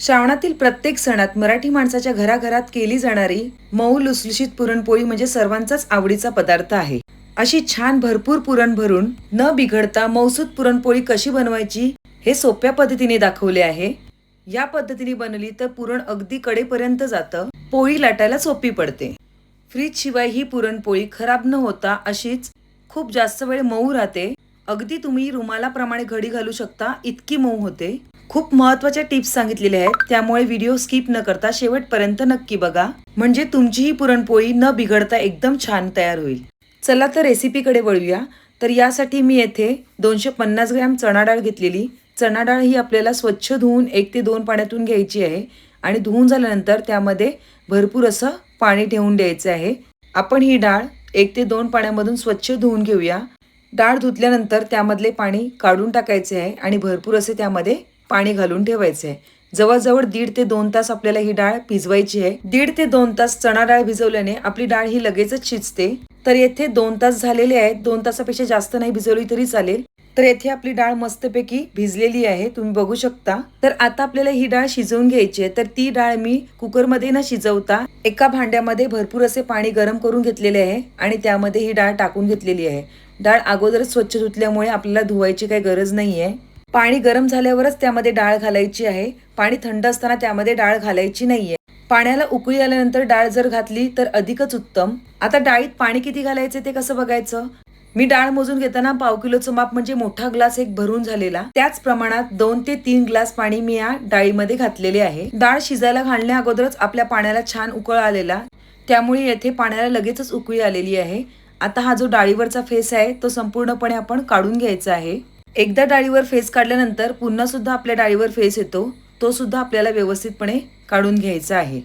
श्रावणातील प्रत्येक सणात मराठी माणसाच्या घराघरात केली जाणारी मऊ लुसलुशीत पुरणपोळी म्हणजे सर्वांचाच आवडीचा पदार्थ आहे. अशी छान भरपूर पुरण भरून न बिघडता मौसूद पुरणपोळी कशी बनवायची हे सोप्या पद्धतीने दाखवले आहे. या पद्धतीने बनवली तर पुरण अगदी कडेपर्यंत जातं पोळी लाटायला सोपी पडते. फ्रीज शिवाय ही पुरणपोळी खराब न होता अशीच खूप जास्त वेळ मऊ राहते. अगदी तुम्ही रुमालाप्रमाणे घडी घालू शकता इतकी मऊ होते. खूप महत्त्वाच्या टिप्स सांगितलेल्या आहेत. त्यामुळे व्हिडिओ स्किप न करता शेवटपर्यंत नक्की बघा. म्हणजे तुमचीही पुरणपोळी न बिघडता एकदम छान तयार होईल. चला तर रेसिपीकडे वळूया. तर यासाठी मी येथे दोनशे पन्नास ग्रॅम चणा डाळ घेतलेली. चणा डाळ ही आपल्याला स्वच्छ धुवून एक ते दोन पाण्यातून घ्यायची आहे. आणि धुवून झाल्यानंतर त्यामध्ये भरपूर असं पाणी ठेवून द्यायचं आहे. आपण ही डाळ एक ते दोन पाण्यामधून स्वच्छ धुवून घेऊया. डाळ धुतल्यानंतर त्यामधले पाणी काढून टाकायचे आहे. आणि भरपूर असे त्यामध्ये पाणी घालून ठेवायचे. आहे जवळजवळ दीड ते दोन तास आपल्याला ही डाळ भिजवायची आहे. दीड ते दोन तास चणा डाळ भिजवल्याने आपली डाळ ही लगेचच शिजते. तर येथे दोन तास झालेले आहेत. दोन तासापेक्षा जास्त नाही भिजवली तरी चालेल. तर येथे आपली डाळ मस्तपैकी भिजलेली आहे. तुम्ही बघू शकता. तर आता आपल्याला ही डाळ शिजवून घ्यायची आहे. तर ती डाळ मी कुकरमध्ये न शिजवता एका भांड्यामध्ये भरपूर असे पाणी गरम करून घेतलेले आहे आणि त्यामध्ये ही डाळ टाकून घेतलेली आहे. डाळ अगोदरच स्वच्छ धुतल्यामुळे आपल्याला धुवायची काही गरज नाही आहे पाणी गरम झाल्यावरच त्यामध्ये डाळ घालायची आहे. पाणी थंड असताना त्यामध्ये डाळ घालायची नाहीये. पाण्याला उकळी आल्यानंतर डाळ जर घातली तर अधिकच उत्तम. आता डाळीत पाणी किती घालायचे ते कसं बघायचं? मी डाळ मोजून घेताना पाव किलोचं माप म्हणजे मोठा ग्लास एक भरून झालेला. त्याच प्रमाणात दोन ते तीन ग्लास पाणी मी या डाळीमध्ये घातलेले आहे. डाळ शिजायला घालण्या अगोदरच आपल्या पाण्याला छान उकळ आलेला. त्यामुळे येथे पाण्याला लगेचच उकळी आलेली आहे. आता हा जो डाळीवरचा फेस आहे तो संपूर्णपणे आपण काढून घ्यायचा आहे. एकदा डाळीवर फेस काढल्यानंतर पुन्हा सुद्धा आपल्या डाळीवर फेस येतो तो सुद्धा आपल्याला व्यवस्थितपणे काढून घ्यायचा आहे.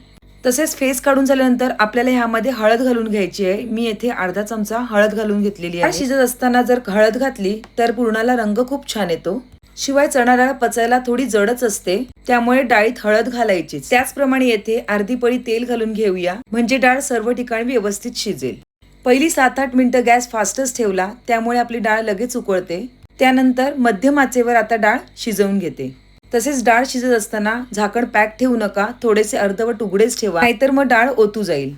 तसेच फेस काढून झाल्यानंतर आपल्याला ह्यामध्ये हळद घालून घ्यायची आहे. मी येथे अर्धा चमचा हळद घालून घेतलेली आहे. शिजत असताना जर हळद घातली तर पूर्णाला रंग खूप छान येतो. शिवाय चणा डाळ पचायला थोडी जडच असते त्यामुळे डाळीत हळद घालायची त्याचप्रमाणे येथे अर्धी पळी तेल घालून घेऊया. म्हणजे डाळ सर्व ठिकाणी व्यवस्थित शिजेल. पहिली सात आठ मिनिटं गॅस फास्टच ठेवला त्यामुळे आपली डाळ लगेच उकळते. त्यानंतर मध्यम आचेवर आता डाळ शिजवून घेते. तसेच डाळ शिजत असताना झाकण पॅक ठेवू नका थोडेसे अर्धवट उघडेच ठेवा नाहीतर मग डाळ ओतू जाईल.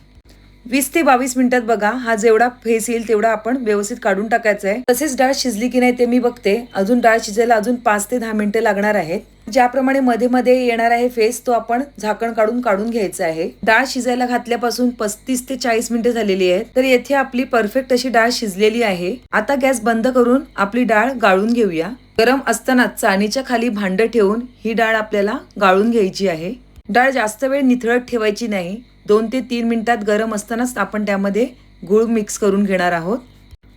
वीस ते बावीस मिनिटात बघा हा जेवढा फेस येईल तेवढा आपण व्यवस्थित काढून टाकायचा आहे. तसेच डाळ शिजली की नाही ते मी बघते. अजून डाळ शिजायला अजून पाच ते दहा मिनिटं लागणार आहेत. ज्याप्रमाणे मध्ये मध्ये येणार आहे फेस तो आपण झाकण काढून काढून घ्यायचा आहे. डाळ शिजायला घातल्यापासून पस्तीस ते चाळीस मिनिटं झालेली आहेत. तर येथे आपली परफेक्ट अशी डाळ शिजलेली आहे. आता गॅस बंद करून आपली डाळ गाळून घेऊया. गरम असताना चाणीच्या खाली भांड ठेवून ही डाळ आपल्याला गाळून घ्यायची आहे. डाळ जास्त वेळ निथळत ठेवायची नाही. दोन ते तीन मिनटात गरम असतानाच आपण त्यामध्ये गुळ मिक्स करून घेणार आहोत.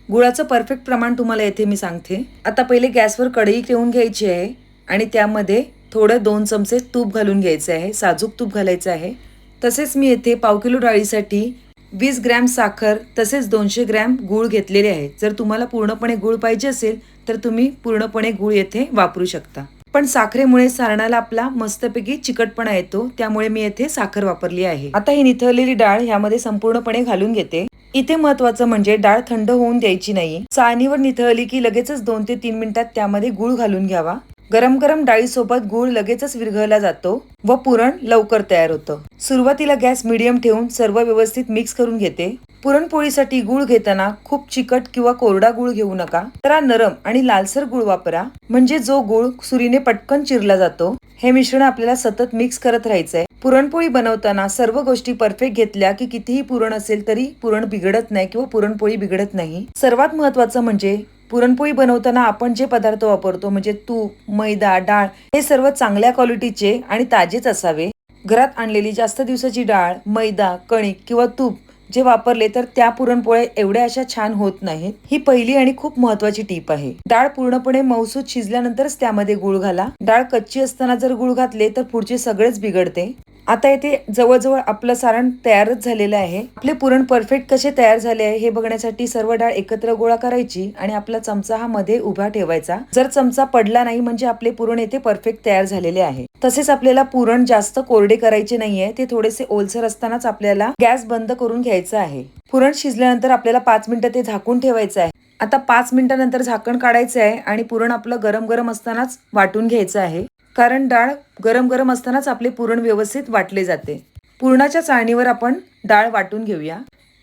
गुळाचं परफेक्ट प्रमाण तुम्हाला येथे मी सांगते. आता पहिले गॅसवर कढई ठेवून घ्यायची आहे आणि त्यामध्ये थोडं दोन चमचे तूप घालून घ्यायचे आहे साजूक तूप घालायचं आहे. तसेच मी येथे पाव किलो डाळीसाठी वीस ग्रॅम साखर तसेच दोनशे ग्रॅम गूळ घेतलेले आहे. जर तुम्हाला पूर्णपणे गूळ पाहिजे असेल तर तुम्ही पूर्णपणे गूळ येथे वापरू शकता. पण साखरेमुळे सारणाला आपला मस्तपैकी चिकटपणा येतो त्यामुळे मी येथे साखर वापरली आहे. आता ही निथळलेली डाळ ह्यामध्ये संपूर्णपणे घालून घेते. इथे महत्वाचं म्हणजे डाळ थंड होऊन द्यायची नाही. चाळणीवर निथळली की लगेचच दोन ते तीन मिनिटात त्यामध्ये गुळ घालून घ्यावा. गरम गरम डाळीसोबत गूळ लगेचच विरघळला जातो व पुरण लवकर तयार होतं. सुरुवातीला गॅस मिडियम ठेवून सर्व व्यवस्थित मिक्स करून घेते. पुरणपोळीसाठी गुळ घेताना खूप चिकट किंवा कोरडा गुळ घेऊ नका. तर हा नरम आणि लालसर गुळ वापरा. म्हणजे जो गुळ सुरीने पटकन चिरला जातो हे मिश्रण आपल्याला सतत मिक्स करत राहायचंय. पुरणपोळी बनवताना सर्व गोष्टी परफेक्ट घेतल्या की कितीही पुरण असेल तरी पुरण बिघडत नाही किंवा पुरणपोळी बिघडत नाही. सर्वात महत्वाचं म्हणजे पुरणपोळी बनवताना आपण जे पदार्थ वापरतो म्हणजे तूप मैदा डाळ हे सर्व चांगल्या क्वालिटीचे आणि ताजेच असावे. घरात आणलेली जास्त दिवसाची डाळ मैदा कणिक किंवा तूप जे वापरले तर त्या पुरणपोळ्या एवढ्या अशा छान होत नाहीत. ही पहिली आणि खूप महत्वाची टीप आहे. डाळ पूर्णपणे मौसूद शिजल्यानंतरच त्यामध्ये गुळ घाला. डाळ कच्ची असताना जर गुळ घातले तर पुढचे सगळेच बिघडते. आता येथे जवळजवळ आपलं सारण तयारच झालेलं आहे. आपले पुरण परफेक्ट कसे तयार झाले आहे हे बघण्यासाठी सर्व डाळ एकत्र गोळा करायची आणि आपला चमचा हा मध्ये उभा ठेवायचा. जर चमचा पडला नाही म्हणजे आपले पुरण येथे परफेक्ट तयार झालेले आहे. तसेच आपल्याला पुरण जास्त कोरडे करायचे नाहीये. ते थोडेसे ओलसर असतानाच आपल्याला गॅस बंद करून घ्यायचा आहे. पुरण शिजल्यानंतर आपल्याला पाच मिनिटं ते झाकून ठेवायचं आहे. आता पाच मिनिटानंतर झाकण काढायचं आहे आणि पुरण आपलं गरम गरम असतानाच वाटून घ्यायचं आहे. कारण डाळ गरम गरम असतानाच आपले पुरण व्यवस्थित वाटले जाते. पुरणाच्या चाळणीवर आपण डाळ वाटून घेऊया.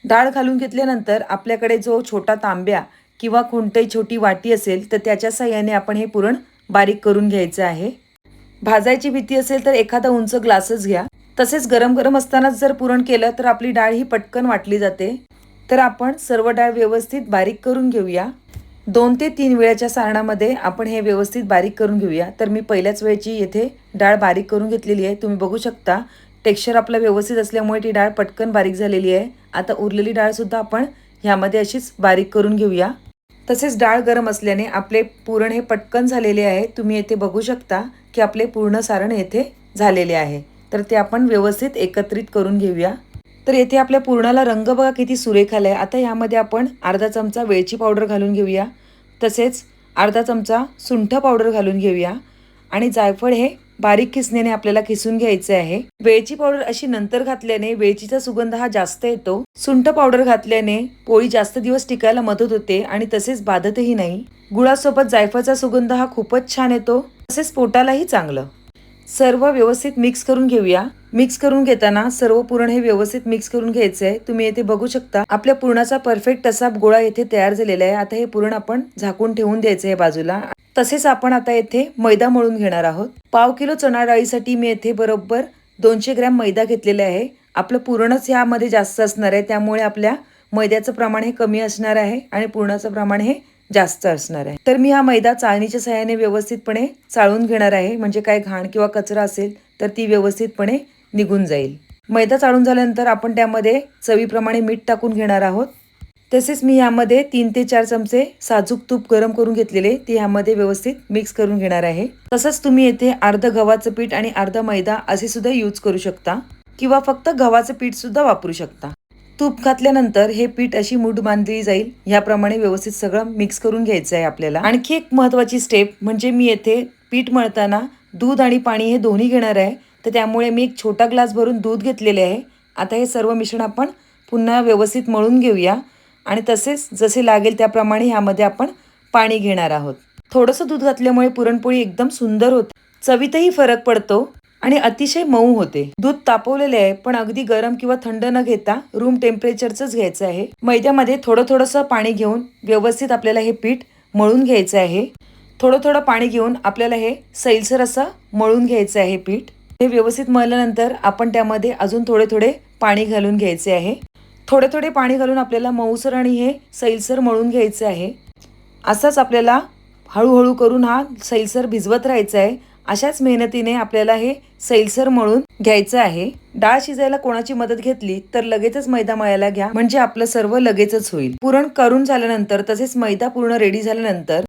डाळ घालून घेतल्यानंतर आपल्याकडे जो छोटा तांब्या किंवा कोणतीही छोटी वाटी असेल तर त्याच्या साह्याने आपण हे पुरण बारीक करून घ्यायचं आहे. भाजायची भीती असेल तर एखादा उंच ग्लासच घ्या. तसेच गरम गरम असतानाच जर पुरण केलं तर आपली डाळ ही पटकन वाटली जाते. तर आपण सर्व डाळ व्यवस्थित बारीक करून घेऊया. दोन ते तीन वेळाच्या सारणामध्ये आपण हे व्यवस्थित बारीक करून घेऊया. तर मी पहिल्याच वेळची येथे डाळ बारीक करून घेतलेली आहे. तुम्ही बघू शकता टेक्स्चर आपलं व्यवस्थित असल्यामुळे ती डाळ पटकन बारीक झालेली आहे. आता उरलेली डाळसुद्धा आपण ह्यामध्ये अशीच बारीक करून घेऊया. तसेच डाळ गरम असल्याने आपले पुरण हे पटकन झालेले आहे. तुम्ही येथे बघू शकता की आपले पूर्ण सारण येथे झालेले आहे. तर ते आपण व्यवस्थित एकत्रित करून घेऊया. तर येथे आपल्या पूर्णाला रंग बघा किती सुरेख आहे आता यामध्ये आपण अर्धा चमचा वेलची पावडर घालून घेऊया. तसेच अर्धा चमचा सुंठ पावडर घालून घेऊया. आणि जायफळ हे बारीक किसण्याने आपल्याला किसून घ्यायचे आहे. वेलची पावडर अशी नंतर घातल्याने वेलचीचा सुगंध हा जास्त येतो. सुंठ पावडर घातल्याने पोळी जास्त दिवस टिकायला मदत होते आणि तसेच बाधतही नाही. गुळासोबत जायफळचा सुगंध हा खूपच छान येतो. तसेच पोटालाही चांगलं. सर्व व्यवस्थित मिक्स करून घेऊया. मिक्स करून घेताना सर्व पुरण हे व्यवस्थित मिक्स करून घ्यायचं आहे तुम्ही येथे बघू शकता आपल्या पुरणाचा परफेक्ट असा गोळा येथे तयार झालेला आहे. आता हे पुरण आपण झाकून ठेवून द्यायचं आहे बाजूला. तसेच आपण आता येथे मैदा मळून घेणार आहोत. पाव किलो चणा डाळीसाठी मी येथे बरोबर दोनशे ग्रॅम मैदा घेतलेला आहे. आपलं पुरणच यामध्ये जास्त असणार आहे. त्यामुळे आपल्या मैद्याचं प्रमाण हे कमी असणार आहे आणि पुरणाचं प्रमाण हे जास्त असणार आहे. तर मी हा मैदा चाळणीच्या सहाय्याने व्यवस्थितपणे चाळून घेणार आहे. म्हणजे काय घाण किंवा कचरा असेल तर ती व्यवस्थितपणे निघून जाईल. मैदा चाळून झाल्यानंतर आपण त्यामध्ये चवीप्रमाणे मीठ टाकून घेणार आहोत. तसेच मी यामध्ये तीन ते चार चमचे साजूक तूप गरम करून घेतलेले ते यामध्ये व्यवस्थित मिक्स करून घेणार आहे. तसंच तुम्ही येथे अर्ध गव्हाचं पीठ आणि अर्ध मैदा असे सुद्धा यूज करू शकता किंवा फक्त गव्हाचं पीठ सुद्धा वापरू शकता. तूप घातल्यानंतर हे पीठ अशी मूठ बांधली जाईल. ह्याप्रमाणे व्यवस्थित सगळं मिक्स करून घ्यायचं आहे आपल्याला. आणखी एक महत्त्वाची स्टेप म्हणजे मी येथे पीठ मळताना दूध आणि पाणी हे दोन्ही घेणार आहे. तर त्यामुळे मी एक छोटा ग्लास भरून दूध घेतलेले आहे. आता हे सर्व मिश्रण आपण पुन्हा व्यवस्थित मळून घेऊया. आणि तसेच जसे लागेल त्याप्रमाणे ह्यामध्ये आपण पाणी घेणार आहोत. थोडंसं दूध घातल्यामुळे पुरणपोळी एकदम सुंदर होते. चवीतही फरक पडतो. आणि अतिशय मऊ होते. दूध तापवलेले आहे पण अगदी गरम किंवा थंड न घेता रूम टेम्परेचरच घ्यायचं आहे. मैद्यामध्ये थोडं थोडंसं पाणी घेऊन व्यवस्थित आपल्याला हे पीठ मळून घ्यायचं आहे. थोडं थोडं पाणी घेऊन आपल्याला हे सैलसर असं मळून घ्यायचं आहे पीठ. हे व्यवस्थित मळल्यानंतर आपण त्यामध्ये अजून थोडे थोडे पाणी घालून घ्यायचे आहे. थोडे थोडे पाणी घालून आपल्याला मऊसर आणि हे सैलसर मळून घ्यायचं आहे. असंच आपल्याला हळूहळू करून हा सैलसर भिजवत राहायचा आहे. अशाच मेहनतीने आपल्याला हे सैलसर मळून घ्यायचं आहे. डाळ शिजायला कोणाची मदत घेतली तर लगेचच मैदा मळायला घ्या म्हणजे आपलं सर्व लगेचच होईल. पुरण करून झाल्यानंतर तसेच मैदा पूर्ण रेडी झाल्यानंतर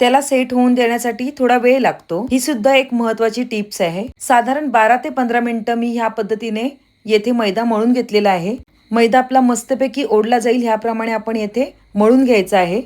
त्याला सेट होऊन देण्यासाठी थोडा वेळ लागतो. ही सुद्धा एक महत्वाची टिप्स आहे. साधारण बारा ते पंधरा मिनिटं मी ह्या पद्धतीने येथे मैदा मळून घेतलेला आहे. मैदा आपला मस्तपैकी ओढला जाईल ह्याप्रमाणे आपण येथे मळून घ्यायचा आहे.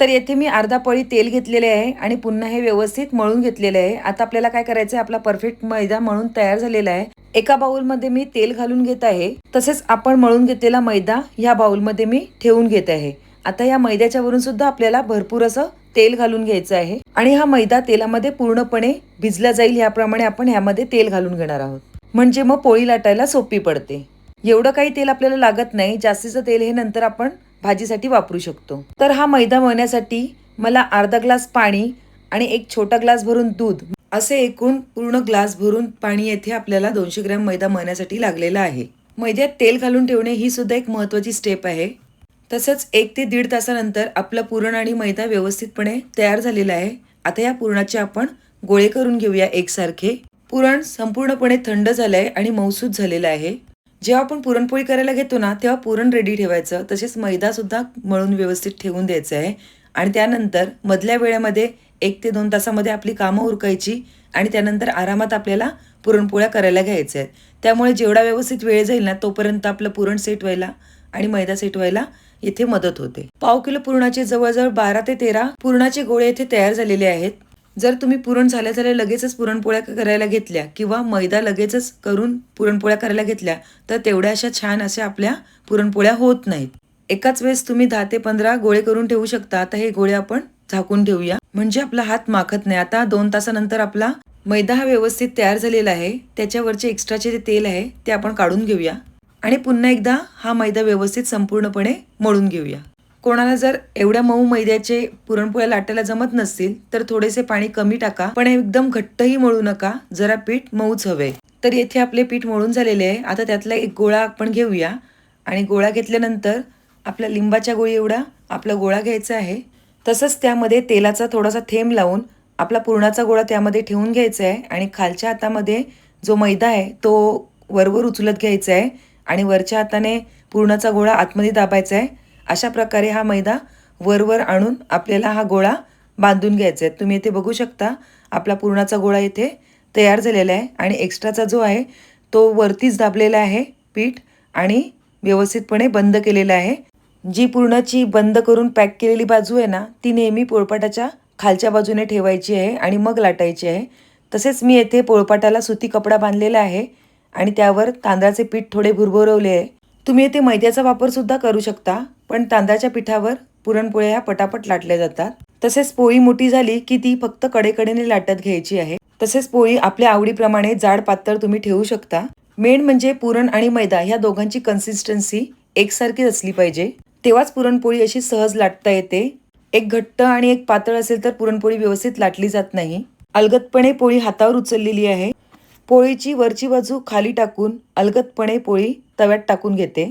तर येथे मी अर्धा पळी तेल घेतलेले आहे आणि पुन्हा हे व्यवस्थित मळून घेतलेले आहे. आता आपल्याला काय करायचं आहे आपला परफेक्ट मैदा मळून तयार झालेला आहे. एका बाउलमध्ये मी तेल घालून घेत आहे. तसेच आपण मळून घेतलेला मैदा ह्या बाउलमध्ये मी ठेवून घेत आहे. आता या मैद्याच्या वरून सुद्धा आपल्याला भरपूर असं तेल घालून घ्यायचं आहे. आणि हा मैदा तेलामध्ये पूर्णपणे भिजला जाईल याप्रमाणे आपण ह्यामध्ये तेल घालून घेणार आहोत. म्हणजे मग पोळी लाटायला सोपी पडते. एवढं काही तेल आपल्याला लागत नाही. जास्तीचं तेल हे नंतर आपण भाजीसाठी वापरू शकतो. तर हा मैदा मळण्यासाठी मला अर्धा ग्लास पाणी आणि एक छोटा ग्लास भरून दूध असे एकूण पूर्ण ग्लास भरून पाणी येथे आपल्याला दोनशे ग्रॅम मैदा मळण्यासाठी लागलेला आहे. मैद्यात तेल घालून ठेवणे ही सुद्धा एक महत्त्वाची स्टेप आहे. तसंच एक ते दीड तासानंतर आपलं पुरण आणि मैदा व्यवस्थितपणे तयार झालेला आहे. आता या पुरणाचे आपण गोळे करून घेऊया एकसारखे. पुरण संपूर्णपणे थंड झालं आहे आणि मऊसूद झालेलं आहे. जेव्हा आपण पुरणपोळी करायला घेतो ना तेव्हा पुरण रेडी ठेवायचं. तसेच मैदा सुद्धा मळून व्यवस्थित ठेवून द्यायचं आहे. आणि त्यानंतर मधल्या वेळेमध्ये एक ते दोन तासामध्ये आपली कामं उरकायची आणि त्यानंतर आरामात आपल्याला पुरणपोळ्या करायला घ्यायच्या आहेत. त्यामुळे जेवढा व्यवस्थित वेळ जाईल ना तोपर्यंत आपलं पुरण सेट व्हायला आणि मैदा सेट व्हायला येथे मदत होते. पाव किलो पुरणाचे जवळजवळ बारा ते तेरा पुरणाचे गोळे येथे तयार झालेले आहेत. जर तुम्ही पुरण झाल्या झाल्या लगेचच पुरणपोळ्या करायला घेतल्या किंवा मैदा लगेचच करून पुरणपोळ्या करायला घेतल्या तर तेवढ्या अशा छान अशा आपल्या पुरणपोळ्या होत नाहीत. एकाच वेळेस तुम्ही दहा ते पंधरा गोळे करून ठेवू शकता. आता हे गोळे आपण झाकून ठेवूया. म्हणजे आपला हात माखत नाही. आता दोन तासानंतर आपला मैदा हा व्यवस्थित तयार झालेला आहे. त्याच्यावरचे एक्स्ट्राचे जे तेल आहे ते आपण काढून घेऊया. आणि पुन्हा एकदा हा मैदा व्यवस्थित संपूर्णपणे मळून घेऊया. कोणाला जर एवढ्या मऊ मैद्याचे पुरणपोळ्या लाटायला जमत नसतील तर थोडेसे पाणी कमी टाका. पण एकदम घट्टही मळू नका. जरा पीठ मऊच हवे. तर येथे आपले पीठ मळून झालेले आहे. आता त्यातला एक गोळा आपण घेऊया. आणि गोळा घेतल्यानंतर आपल्या लिंबाच्या गोळी एवढा आपला गोळा घ्यायचा आहे. तसंच त्यामध्ये तेलाचा थोडासा थेंब लावून आपला पुरणाचा गोळा त्यामध्ये ठेवून घ्यायचा आहे. आणि खालच्या हातामध्ये जो मैदा आहे तो वरवर उचलत घ्यायचा आहे. आणि वरच्या हाताने पुरणाचा गोळा आतमध्ये दाबायचा आहे. अशा प्रकारे हा मैदा वरवर आणून आपल्याला हा गोळा बांधून घ्यायचा आहे. तुम्ही इथे बघू शकता आपला पुरणाचा गोळा इथे तयार झालेला आहे आणि एक्स्ट्राचा जो आहे तो वरतीच दाबलेला आहे पीठ आणि व्यवस्थितपणे बंद केलेला आहे. जी पूर्णाची बंद करून पॅक केलेली बाजू आहे ना ती नेहमी पोळपाटाच्या खालच्या बाजूने ठेवायची आहे आणि मग लाटायची आहे. तसेच मी येथे पोळपाटाला सुती कपडा बांधलेला आहे आणि त्यावर तांदळाचे पीठ थोडे भुरभुरवले आहे. तुम्ही येथे मैद्याचा वापरसुद्धा करू शकता. पण तांदळाच्या पिठावर पुरणपोळ्या ह्या पटापट लाटल्या जातात. तसेच पोळी मोठी झाली की ती फक्त कडेकडेने लाटत घ्यायची आहे. तसेच पोळी आपल्या आवडीप्रमाणे जाड पातळ तुम्ही ठेवू शकता. मेन म्हणजे पुरण आणि मैदा ह्या दोघांची कन्सिस्टन्सी एकसारखीच असली पाहिजे. तेव्हाच पुरणपोळी अशी सहज लाटता येते. एक घट्ट आणि एक पातळ असेल तर पुरणपोळी व्यवस्थित लाटली जात नाही. अलगतपणे पोळी हातावर उचललेली आहे. पोळीची वरची बाजू खाली टाकून अलगतपणे पोळी तव्यात टाकून घेते.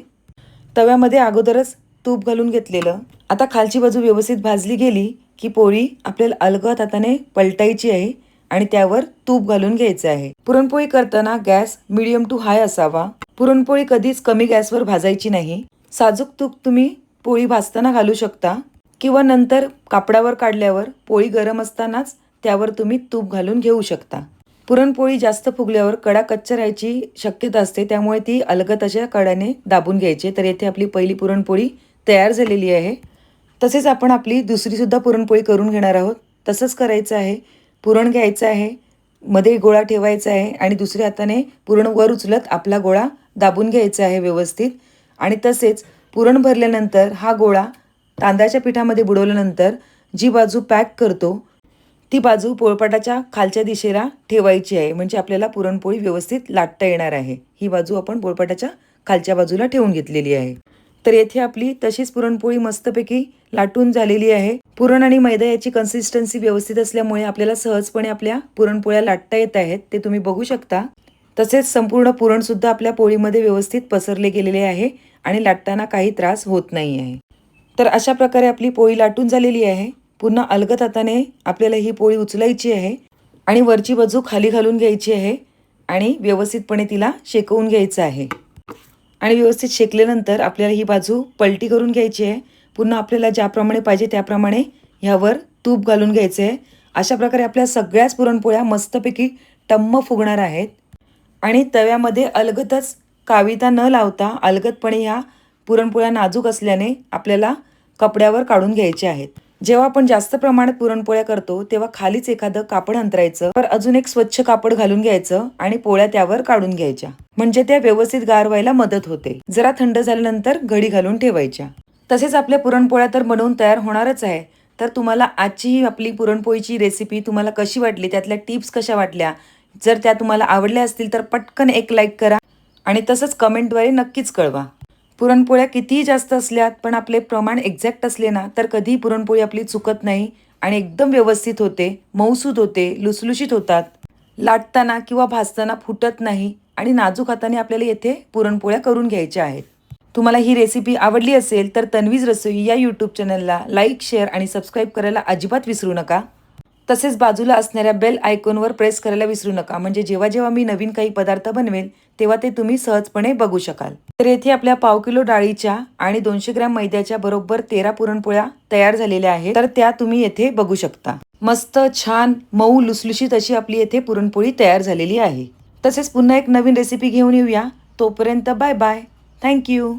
तव्यामध्ये अगोदरच तूप घालून घेतलेलं. आता खालची बाजू व्यवस्थित भाजली गेली की पोळी आपल्याला अलगद हाताने पलटायची आहे आणि त्यावर तूप घालून घ्यायचं आहे. पुरणपोळी करताना गॅस मिडियम टू हाय असावा. पुरणपोळी कधीच कमी गॅसवर भाजायची नाही. साजूक तूप तुम्ही पोळी भाजताना घालू शकता किंवा नंतर कापडावर काढल्यावर पोळी गरम असतानाच त्यावर तुम्ही तूप घालून घेऊ शकता. पुरणपोळी जास्त फुगल्यावर कडा कच्चा राहायची शक्यता असते त्यामुळे ती अलगत अशा कडाने दाबून घ्यायची. तर येथे आपली पहिली पुरणपोळी तयार झालेली आहे. तसेच आपण आपली दुसरीसुद्धा पुरणपोळी करून घेणार आहोत. तसंच करायचं आहे. पुरण घ्यायचं आहे. मध्ये गोळा ठेवायचा आहे आणि दुसऱ्या हाताने पुरण वर उचलत आपला गोळा दाबून घ्यायचा आहे व्यवस्थित. आणि तसेच पुरण भरल्यानंतर हा गोळा तांदळाच्या पिठामध्ये बुडवल्यानंतर जी बाजू पॅक करतो ती बाजू पोळपाटाच्या खालच्या दिशेला ठेवायची आहे. म्हणजे आपल्याला पुरणपोळी व्यवस्थित लाटता येणार आहे. ही बाजू आपण पोळपाटाच्या खालच्या बाजूला ठेवून घेतलेली आहे. तर येथे आपली तशीच पुरणपोळी मस्तपैकी लाटून झालेली आहे. पुरण आणि मैदा याची कन्सिस्टन्सी व्यवस्थित असल्यामुळे आपल्याला सहजपणे आपल्या पुरणपोळ्या लाटता येत आहेत ते तुम्ही बघू शकता. तसेच संपूर्ण पुरणसुद्धा आपल्या पोळीमध्ये व्यवस्थित पसरले गेलेले आहे आणि लाटताना काही त्रास होत नाही आहे. तर अशा प्रकारे आपली पोळी लाटून झालेली आहे. पुन्हा अलगत हाताने आपल्याला ही पोळी उचलायची आहे आणि वरची बाजू खाली घालून घ्यायची आहे आणि व्यवस्थितपणे तिला शेकवून घ्यायचं आहे. आणि व्यवस्थित शेकल्यानंतर आपल्याला ही बाजू पलटी करून घ्यायची आहे. पुन्हा आपल्याला ज्याप्रमाणे पाहिजे त्याप्रमाणे ह्यावर तूप घालून घ्यायचं आहे अशा प्रकारे आपल्या सगळ्याच पुरणपोळ्या मस्तपैकी टम्म फुगणार आहेत. आणि तव्यामध्ये अलगतच काविता न लावता अलगतपणे ह्या पुरणपोळ्या नाजूक असल्याने आपल्याला कपड्यावर काढून घ्यायचे आहेत. जेव्हा आपण जास्त प्रमाणात पुरणपोळ्या करतो तेव्हा खालीच एखादं कापड अंतरायचं तर अजून एक स्वच्छ कापड घालून घ्यायचं आणि पोळ्या त्यावर काढून घ्यायच्या. म्हणजे त्या व्यवस्थित गार व्हायला मदत होते. जरा थंड झाल्यानंतर घडी घालून ठेवायच्या. तसेच आपल्या पुरणपोळ्या तर बनवून तयार होणारच आहे. तर तुम्हाला आजची ही आपली पुरणपोळीची रेसिपी तुम्हाला कशी वाटली त्यातल्या टिप्स कशा वाटल्या? जर त्या तुम्हाला आवडल्या असतील तर पटकन एक लाईक करा आणि तसंच कमेंटद्वारे नक्कीच कळवा. पुरणपोळ्या कितीही जास्त असल्यात पण आपले प्रमाण एक्झॅक्ट असले ना तर कधीही पुरणपोळी आपली चुकत नाही आणि एकदम व्यवस्थित होते मऊसूद होते लुसलुशीत होतात. लाटताना किंवा भाजताना फुटत नाही आणि नाजूक हाताने आपल्याला येथे पुरणपोळ्या करून घ्यायच्या आहेत. तुम्हाला ही रेसिपी आवडली असेल तर तन्वीज रसोई या यूट्यूब चॅनलला लाईक शेअर आणि सबस्क्राईब करायला अजिबात विसरू नका. तसेच बाजूला असणाऱ्या बेल आयकॉनवर प्रेस करायला विसरू नका. म्हणजे जेव्हा जेव्हा मी नवीन काही पदार्थ बनवेल तेव्हा ते तुम्ही सहजपणे बघू शकाल. तर येथे आपल्या पाव किलो डाळीच्या आणि दोनशे ग्रॅम मैद्याच्या बरोबर तेरा पुरणपोळ्या तयार झालेल्या आहेत. तर त्या तुम्ही येथे बघू शकता. मस्त छान मऊ लुसलुशीत अशी आपली येथे पुरणपोळी तयार झालेली आहे. तसेच पुन्हा एक नवीन रेसिपी घेऊन येऊया. तोपर्यंत बाय बाय थँक्यू